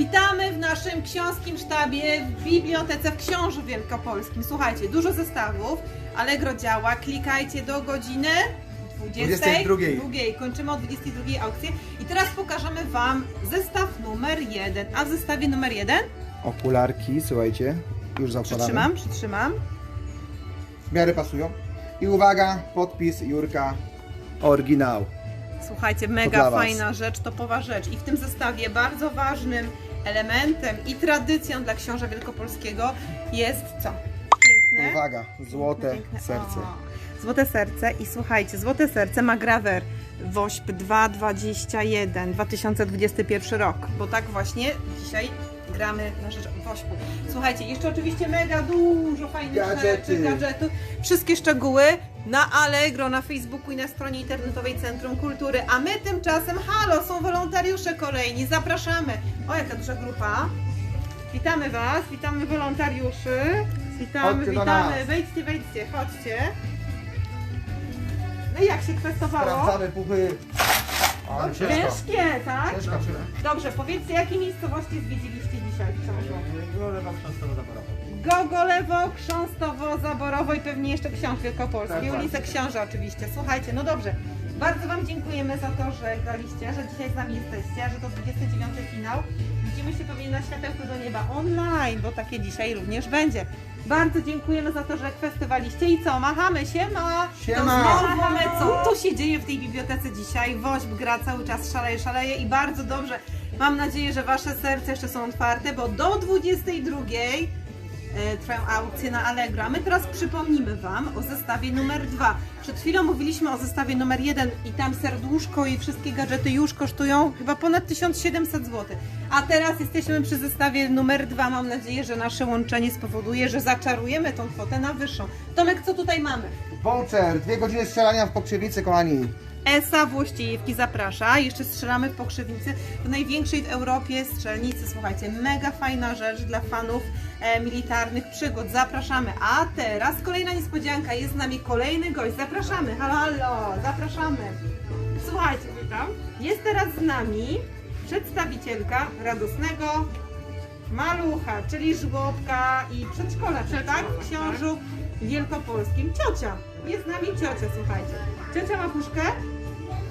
Witamy w naszym książkim sztabie w Bibliotece w Książu Wielkopolskim. Słuchajcie, dużo zestawów. Allegro działa. Klikajcie do godziny 20. 22. Drugiej. Kończymy o 22 aukcję. I teraz pokażemy Wam zestaw numer 1. A w zestawie numer 1 Okularki, słuchajcie, już zakładamy. przytrzymam, przytrzymam. W miarę pasują. I uwaga, podpis Jurka, oryginał. Słuchajcie, mega fajna rzecz, topowa rzecz. I w tym zestawie bardzo ważnym elementem i tradycją dla książę wielkopolskiego jest co? Piękne. Uwaga, złote Piękne. serce. O, złote serce i słuchajcie, złote serce ma grawer WOŚP 221 2021 rok, bo tak właśnie dzisiaj gramy na rzecz WOŚP-u. Słuchajcie, jeszcze oczywiście mega dużo fajnych Gadżety. rzeczy, gadżetów. Wszystkie szczegóły na Allegro, na Facebooku i na stronie internetowej Centrum Kultury. A my tymczasem, halo, są wolontariusze kolejni, zapraszamy. O, jaka duża grupa. Witamy Was, witamy wolontariuszy. Witamy, Chodźcie do witamy. nas. Wejdźcie, wejdźcie, chodźcie. No i jak się kwestowało? Sprawdzamy puchy. Ale ciężko. Ciężkie, tak? Ciężko. Dobrze, powiedzcie, jakie miejscowości zwiedziliście dzisiaj w książu? Golewa Chrząstowo Zaborowo. Gogolewo, Chrząstowo, Zaborowo i pewnie jeszcze Książ Wielkopolski. Tak, ulicę Książa oczywiście. Słuchajcie, no dobrze. Bardzo Wam dziękujemy za to, że graliście, że dzisiaj z nami jesteście, że to 29 finał. Widzimy się pewnie na światełku do nieba online, bo takie dzisiaj również będzie. Bardzo dziękujemy za to, że kwestywaliście i co, machamy. To znowu mamy, co tu się dzieje w tej bibliotece dzisiaj? Woźb gra cały czas, szaleje, szaleje i bardzo dobrze. Mam nadzieję, że Wasze serca jeszcze są otwarte, bo do 22 e, trwają aukcje na Allegro. A my teraz przypomnimy Wam o zestawie numer 2. Przed chwilą mówiliśmy o zestawie numer 1 i tam serduszko i wszystkie gadżety już kosztują chyba ponad 1700 zł. A teraz jesteśmy przy zestawie numer 2. Mam nadzieję, że nasze łączenie spowoduje, że zaczarujemy tą kwotę na wyższą. Tomek, co tutaj mamy? Voucher, dwie godziny strzelania w pokrzywicy, kochani. ESA Włościejewki zaprasza. Jeszcze strzelamy w Pokrzywnicy, w największej w Europie strzelnicy. Słuchajcie, mega fajna rzecz dla fanów e, militarnych przygód. Zapraszamy. A teraz kolejna niespodzianka. Jest z nami kolejny gość. Zapraszamy. Halo, halo. Zapraszamy. Słuchajcie, witam. Jest teraz z nami przedstawicielka radosnego malucha, czyli żłobka i przedszkola, czy tak? W Książu Wielkopolskim. Ciocia. Jest z nami ciocia, słuchajcie. Ciocia ma puszkę.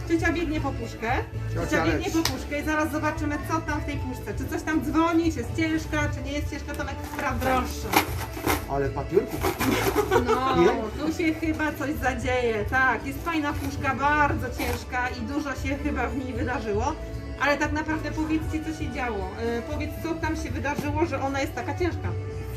Ciocia biegnie po puszkę. Ciocia Ciocia biegnie po puszkę i zaraz zobaczymy, co tam w tej puszce. Czy coś tam dzwoni, czy jest ciężka, czy nie jest ciężka, Tomek sprawdza. Proszę. Ale papierków. No, Nie? tu się chyba coś zadzieje. Tak, jest fajna puszka, bardzo ciężka i dużo się chyba w niej wydarzyło. Ale tak naprawdę powiedzcie, co się działo. Yy, powiedz, co tam się wydarzyło, że ona jest taka ciężka.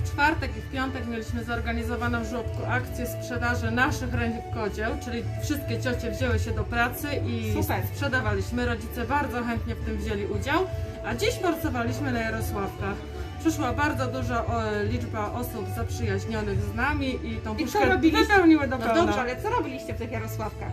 W czwartek i w piątek mieliśmy zorganizowaną w żłobku akcję sprzedaży naszych rękodzieł, czyli wszystkie ciocie wzięły się do pracy i Super. sprzedawaliśmy. Rodzice bardzo chętnie w tym wzięli udział, a dziś morcowaliśmy na Jarosławkach. Przyszła bardzo duża o, liczba osób zaprzyjaźnionych z nami i tą I co puszkę robiliście? wypełniły do No pełna. dobrze, ale co robiliście w tych Jarosławkach?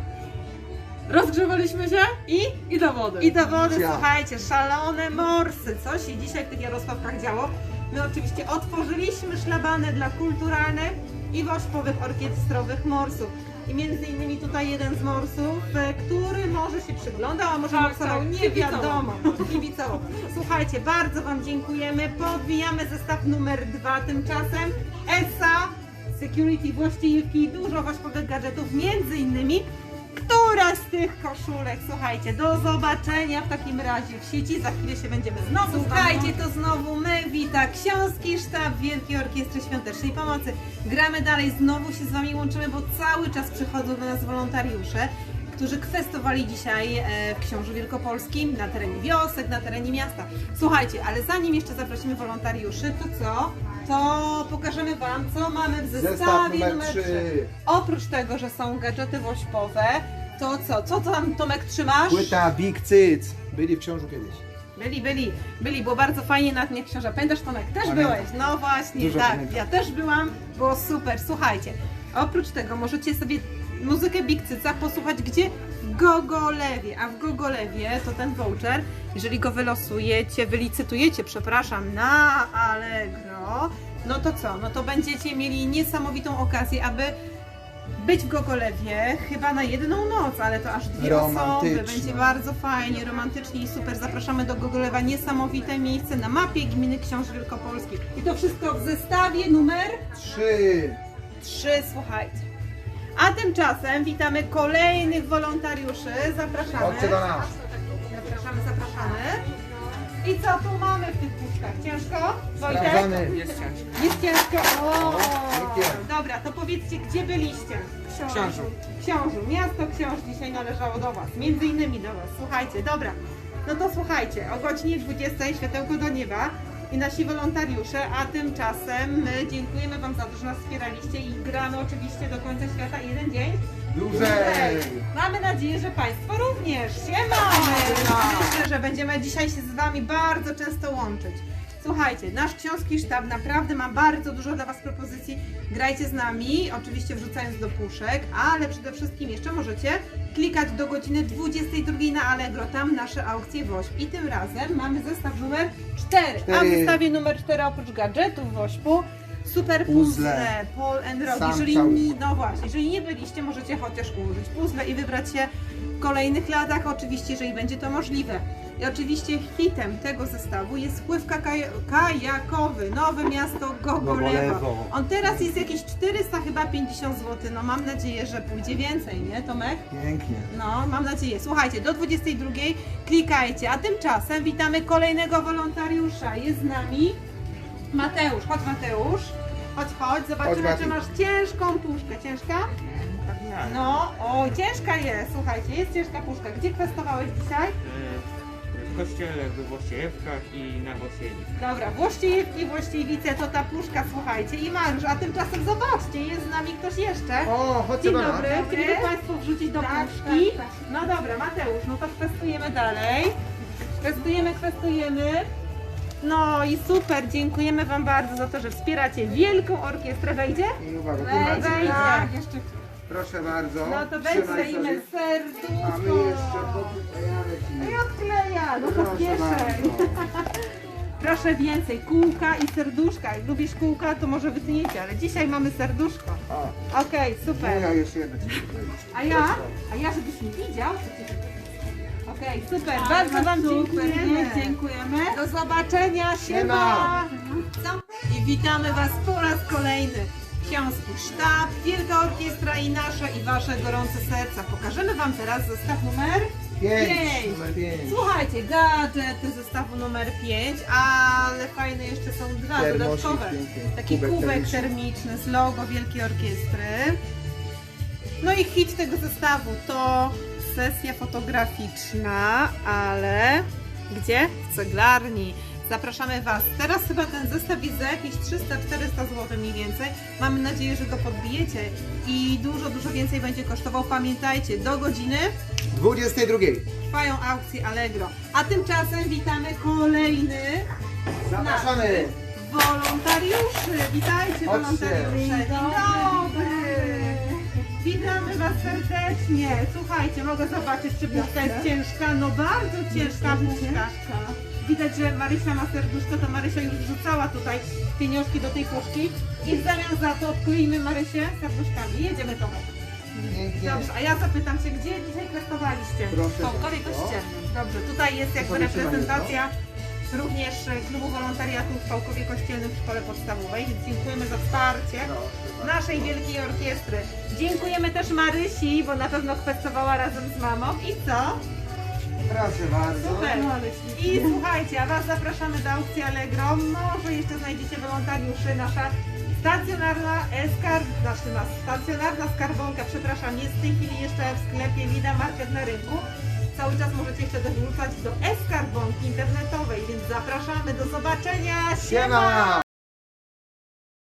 Rozgrzewaliśmy się I? i do wody. I do wody, Ja. słuchajcie, szalone morsy. Co się dzisiaj w tych Jarosławkach działo? My oczywiście otworzyliśmy szlabany dla kulturalnych i wośpowych orkiestrowych morsów. I między innymi tutaj jeden z morsów, e, który może się przyglądał, a może Tak, morsował, tak, nie wiadomo. Kibicował. Słuchajcie, bardzo Wam dziękujemy. Podbijamy zestaw numer dwa tymczasem. ESA, Security Właściwki, dużo wośpowych gadżetów, między innymi która z tych koszulek, słuchajcie, do zobaczenia w takim razie w sieci, za chwilę się będziemy znowu Słuchajcie, to znowu my, wita Książki Sztab Wielkiej Orkiestry Świątecznej Pomocy. Gramy dalej, znowu się z Wami łączymy, bo cały czas przychodzą do nas wolontariusze, którzy kwestowali dzisiaj e, w Książu Wielkopolskim, na terenie wiosek, na terenie miasta. Słuchajcie, ale zanim jeszcze zaprosimy wolontariuszy, to co? To pokażemy Wam, co mamy w zestawie Zestaw numer numer 3. 3. Oprócz tego, że są gadżety wośpowe, to co? Co tam Tomek trzymasz? Płyta Big Cyc. Byli w książu kiedyś. Byli, byli, byli, było bardzo fajnie na dnie książę. Pamiętasz Tomek? Też Pamiętam. byłeś, no właśnie, Dużo tak, pamiętam. ja też byłam, było super. Słuchajcie, oprócz tego możecie sobie muzykę Big Cyca posłuchać gdzie? W Gogolewie, a w Gogolewie to ten voucher, jeżeli go wylosujecie, wylicytujecie, przepraszam, na Allegro, no to co? No to będziecie mieli niesamowitą okazję, aby być w Gogolewie chyba na jedną noc, ale to aż dwie osoby. Będzie bardzo fajnie, romantycznie i super. Zapraszamy do Gogolewa. Niesamowite miejsce na mapie gminy Książ Wielkopolski. I to wszystko w zestawie numer Trzy. 3, słuchajcie. A tymczasem witamy kolejnych wolontariuszy. Zapraszamy. Chodźcie do nas. I co tu mamy w tych puszkach? Ciężko? Wojtek? Sprawdzamy. Jest ciężko. O, dobra, to powiedzcie, gdzie byliście? Książu. Książu. Miasto Książ dzisiaj należało do Was. Między innymi do Was. Słuchajcie, dobra. No to słuchajcie, o godzinie 20 światełko do nieba i nasi wolontariusze, a tymczasem my dziękujemy Wam za to, że nas wspieraliście i gramy oczywiście do końca świata jeden dzień. Dłużej. Mamy nadzieję, że Państwo również. Siema! Myślę, że będziemy dzisiaj się z Wami bardzo często łączyć. Słuchajcie, nasz książki sztab naprawdę ma bardzo dużo dla Was propozycji. Grajcie z nami, oczywiście wrzucając do puszek, ale przede wszystkim jeszcze możecie klikać do godziny 22 na Allegro, tam nasze aukcje WOŚP. I tym razem mamy zestaw numer 4. A w Cztery. zestawie numer 4 oprócz gadżetów WOŚP-u super puzzle. Paul and Rock. Sam Jeżeli cały. nie, no właśnie, jeżeli nie byliście, możecie chociaż ułożyć puzzle i wybrać się w kolejnych latach, oczywiście, jeżeli będzie to możliwe. I oczywiście hitem tego zestawu jest spływ kaj- kajakowy, Nowe Miasto Gogolewo. Gogolewo. On teraz jest jakieś 400 chyba 50 zł, no mam nadzieję, że pójdzie więcej, nie Tomek? Pięknie. No, mam nadzieję. Słuchajcie, do 22 klikajcie, a tymczasem witamy kolejnego wolontariusza. Jest z nami Mateusz. Chodź Mateusz. Chodź, chodź, zobaczymy, Chodź, czy masz ciężką puszkę. Ciężka? No, o, ciężka jest, słuchajcie, jest ciężka puszka. Gdzie kwestowałeś dzisiaj? W kościele we Włosiejewkach i na Włosieni. Dobra, Włościejewki, Włościejowice to ta puszka, słuchajcie. I Mariusz, a tymczasem zobaczcie, jest z nami ktoś jeszcze. O, chodźcie Dzień nas. dobry, chcieliby Państwo wrzucić do Tak, puszki? tak, tak. No dobra, Mateusz, no to kwestujemy dalej. Kwestujemy, kwestujemy. No i super, dziękujemy Wam bardzo za to, że wspieracie wielką orkiestrę. Wejdzie? I uwaga, tu Wejdzie. macie. Tak, jeszcze. Proszę bardzo. No to Trzymaj wejdziemy sobie. serduszko. A my jeszcze poklejamy ci. I odkleja, no to Proszę kieszeń. bardzo. Proszę więcej, kółka i serduszka. Jak lubisz kółka, to może wytniecie, ale dzisiaj mamy serduszko. O, Okej, no super. ja jeszcze jedno ci A ja? A ja, żebyś nie widział? to ci- Okej, super. Bardzo Wam dziękujemy. Dziękujemy. Do zobaczenia. Siema. Siema. I witamy Was po raz kolejny. Książki Sztab, Wielka Orkiestra i nasze i Wasze gorące serca. Pokażemy Wam teraz zestaw numer Pięć. Pięć. Numer pięć. Słuchajcie, gadżety zestawu numer 5, ale fajne jeszcze są dwa Termosik dodatkowe. piękny. Taki Kubek kubek, termiczny. termiczny z logo Wielkiej Orkiestry. No i hit tego zestawu to sesja fotograficzna, ale gdzie? W ceglarni. Zapraszamy Was. Teraz chyba ten zestaw jest za jakieś 300-400 zł mniej więcej. Mamy nadzieję, że go podbijecie i dużo, dużo więcej będzie kosztował. Pamiętajcie, do godziny 22. trwają aukcje Allegro. A tymczasem witamy kolejny Zapraszamy. wolontariuszy. Witajcie Chodźcie. wolontariusze. Dzień dobry. Witamy Was serdecznie. Słuchajcie, mogę zobaczyć, czy puszka jest ciężka. No bardzo ciężka puszka. Widać, że Marysia ma serduszko, to Marysia już wrzucała tutaj pieniążki do tej puszki. I w zamian za to odkleimy Marysię serduszkami. Jedziemy. Pięknie. Dobrze, a ja zapytam się, gdzie dzisiaj kwestowaliście? Proszę W. Kościelnym. Dobrze, tutaj jest jakby reprezentacja również klubu wolontariatu w Pałkowie Kościelnym w Szkole Podstawowej, więc dziękujemy za wsparcie Proszę naszej wielkiej orkiestry. Dziękujemy też Marysi, bo na pewno kwestowała razem z mamą. I co? Proszę bardzo. Super. I słuchajcie, a Was zapraszamy do aukcji Allegro. Może jeszcze znajdziecie wolontariuszy. Nasza stacjonarna e-skarb, znaczy nas stacjonarna skarbonka, przepraszam, jest w tej chwili jeszcze w sklepie Lida Market na rynku. Cały czas możecie jeszcze dorzucać do e-skarbonki internetowej, więc zapraszamy do zobaczenia. Siema.